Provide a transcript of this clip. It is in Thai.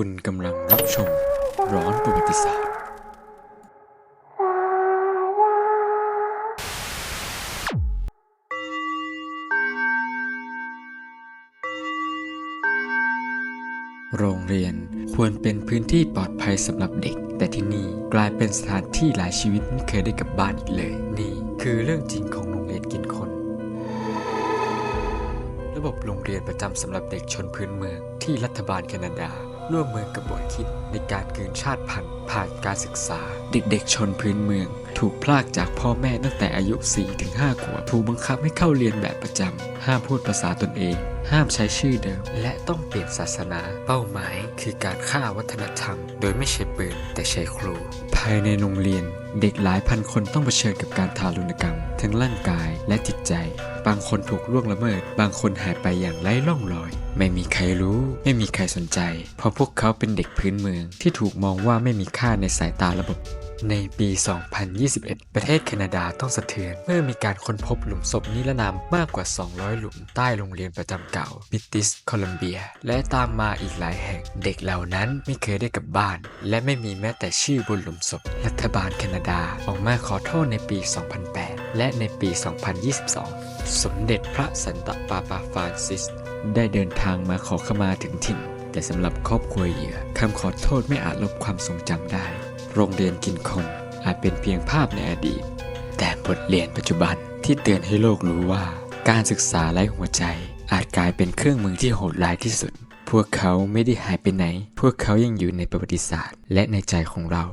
คุณกำลังรับชมร้อนประวัติศาสตร์ โรงเรียนควรเป็นพื้นที่ปลอดภัยสำหรับเด็ก แต่ที่นี่กลายเป็นสถานที่หลายชีวิตไม่เคยได้กลับบ้านอีกเลย นี่คือเรื่องจริงของโรงเรียนกินคนระบบโรงเรียนประจำสำหรับเด็กชนพื้นเมืองที่รัฐบาลแคนาดา ร่วมมือกับบทคิดในการคืนชาติพันธุ์ผ่านการศึกษา เด็กๆ ชนพื้นเมือง ถูกพลากจากพ่อแม่ตั้งแต่อายุ 4-5 ขวบถูกบังคับให้เข้าเรียนแบบประจำห้ามพูดภาษาตนเอง ห้ามใช้ชื่อเดิม และต้องเปลี่ยนศาสนา เป้าหมายคือการฆ่าวัฒนธรรม โดยไม่ใช้ปืนแต่ใช้ครู ภายในโรงเรียน เด็กหลายพันคนต้องเผชิญกับการทารุณกรรม ทั้งร่างกายและจิตใจ บางคนถูกล่วงละเมิด บางคนหายไปอย่างไร้ร่องรอย ไม่มีใครรู้ ไม่มีใครสนใจ เพราะพวกเขาเป็นเด็กพื้นเมืองที่ถูกมองว่าไม่มีค่าในสายตาระบบในปี 2021 ประเทศแคนาดาต้องสะเทือน เมื่อมีการค้นพบหลุมศพนิรนามมากกว่า 200 หลุมใต้โรงเรียนประจำเก่าบิติสโคลัมเบีย และตามมาอีกหลายแห่ง เด็กเหล่านั้นไม่เคยได้กลับบ้าน และไม่มีแม้แต่ชื่อบนหลุมศพ รัฐบาลแคนาดาออกมาขอโทษในปี 2008 และในปี 2022 สมเด็จพระสันตะปาปาฟรานซิส ได้เดินทางมาขอขมาถึงถิ่น แต่สำหรับครอบครัวเหยื่อคำขอโทษไม่อาจลบความทรงจำได้ โรงเรียนกินคนอาจเป็นเพียงภาพในอดีต แต่บทเรียนปัจจุบันที่เตือนให้โลกรู้ว่า การศึกษาไร้หัวใจ อาจกลายเป็นเครื่องมือที่โหดร้ายที่สุด พวกเขาไม่ได้หายไปไหน พวกเขายังอยู่ในประวัติศาสตร์ และในใจของเรา